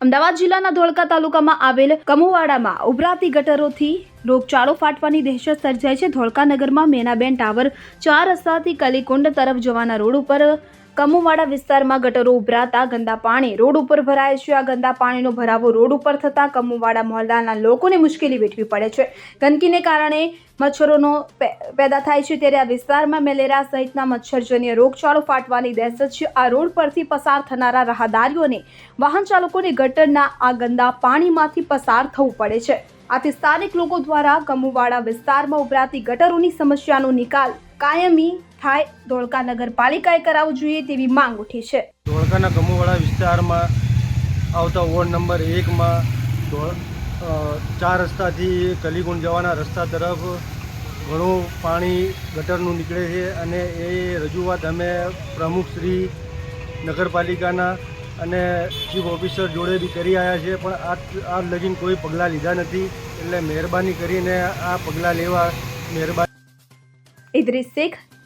અમદાવાદ જિલ્લાના ધોળકા તાલુકામાં આવેલ કમુવાડામાં ઉભરાતી ગટરોથી રોગચાળો ફાટવાની દહેશત સર્જાય છે. ધોળકા નગરમાં મેનાબેન ટાવર ચાર રસ્તાથી કલીકુંડ તરફ જવાના રોડ ઉપર કમુવાડા વિસ્તારમાં ગટરો ઉભરાતા ગંદા પાણી રોડ ઉપર ભરાય છે. આ ગંદા પાણીનો ભરાવો રોડ ઉપર થતાં કમુવાડા મહોલ્લાના લોકોને મુશ્કેલી વેઠવી પડે છે. ગંદકીને કારણે મચ્છરોનો પેદા થાય છે ત્યારે આ વિસ્તારમાં મેલેરા સહિતના મચ્છરજન્ય રોગચાળો ફાટવાની દહેશત છે. આ રોડ પરથી પસાર થનારા રાહદારીઓને વાહન ચાલકોને ગટરના આ ગંદા પાણીમાંથી પસાર થવું પડે છે. આથી સ્થાનિક લોકો દ્વારા કમુવાડા વિસ્તારમાં ઉભરાતી ગટરોની સમસ્યાનો નિકાલ કાયમી થાય. ધોળકા નગરપાલિકાએ કરાવવું જોઈએ તેવી માંગ ઉઠી છે. ધોળકાના ગમોવાળા વિસ્તારમાં આવતા વોર્ડ નંબર એકમાં ચાર રસ્તાથી કલીગુંડ જવાના રસ્તા તરફ ઘણું પાણી ગટરનું નીકળે છે અને એ રજૂઆત અમે પ્રમુખ શ્રી નગરપાલિકાના અને ચીફ ઓફિસર જોડે બી કરી આવ્યા છે પણ આ આ લગીન કોઈ પગલાં લીધા નથી. એટલે મહેરબાની કરીને આ પગલાં લેવા મહેરબાની ઇદ્રિસ શેખ